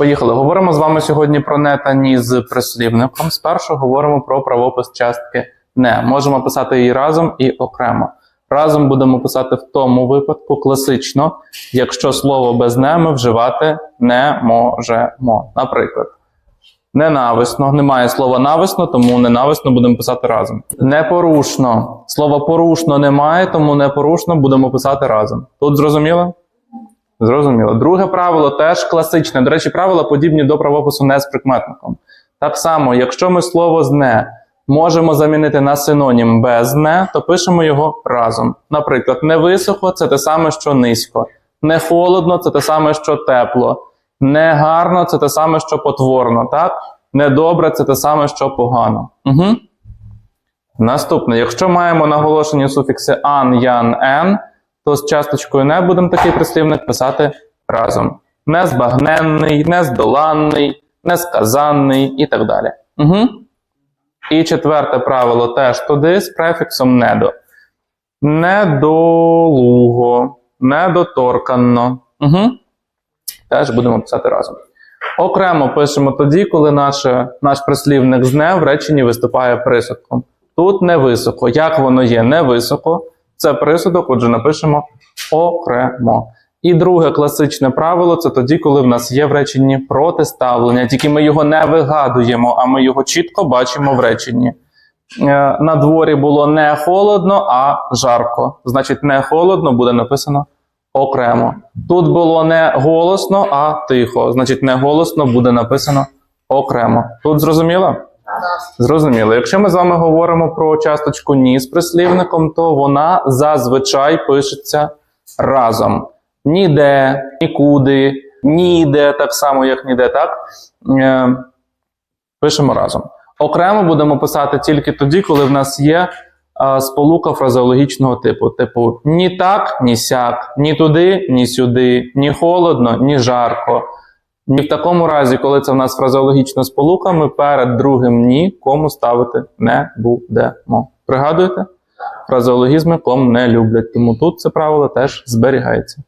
Поїхали. Говоримо з вами сьогодні про не та ні з прислівником. Спершу говоримо про правопис частки не. Можемо писати її разом і окремо. Разом будемо писати в тому випадку класично, якщо слово без не ми вживати не можемо. Наприклад, ненависно. Немає слова нависно, тому ненависно будемо писати разом. Непорушно. Слова порушно немає, тому непорушно будемо писати разом. Тут зрозуміло? Зрозуміло. Друге правило теж класичне. До речі, правила подібні до правопису не з прикметником. Так само, якщо ми слово з не можемо замінити на синонім без не, то пишемо його разом. Наприклад, не висохо це те саме, що низько, не холодно це те саме, що тепло, не гарно це те саме, що потворно, так? Недобре це те саме, що погано. Угу. Наступне, якщо маємо наголошені суфікси ан, ян, ен, то з часточкою не будемо такий прислівник писати разом. Незбагненний, нездоланний, несказанний і так далі. Угу. І четверте правило теж туди з префіксом недо. Недолуго, недоторканно. Угу. Теж будемо писати разом. Окремо пишемо тоді, коли наше, наш прислівник з не в реченні виступає присудком. Тут не високо. Як воно є не високо, це присудок, отже, напишемо окремо. І друге класичне правило це тоді, коли в нас є в реченні протиставлення, тільки ми його не вигадуємо, а ми його чітко бачимо в реченні. Е, На дворі було не холодно, а жарко. Значить, не холодно буде написано окремо. Тут було не голосно, а тихо. Значить, не голосно буде написано окремо. Тут зрозуміло? Зрозуміло. Якщо ми з вами говоримо про часточку ні з прислівником, то вона зазвичай пишеться разом. Ніде, нікуди, ніде, так само, як ніде, так? Е, пишемо разом. Окремо будемо писати тільки тоді, коли в нас є сполука фразеологічного типу. Типу ні так, ні сяк, ні туди, ні сюди, ні холодно, ні жарко. Ні в такому разі, коли це в нас фразеологічна сполука, ми перед другим ні кому ставити не будемо. Пригадуєте? Фразеологізми ком не люблять, тому тут це правило теж зберігається.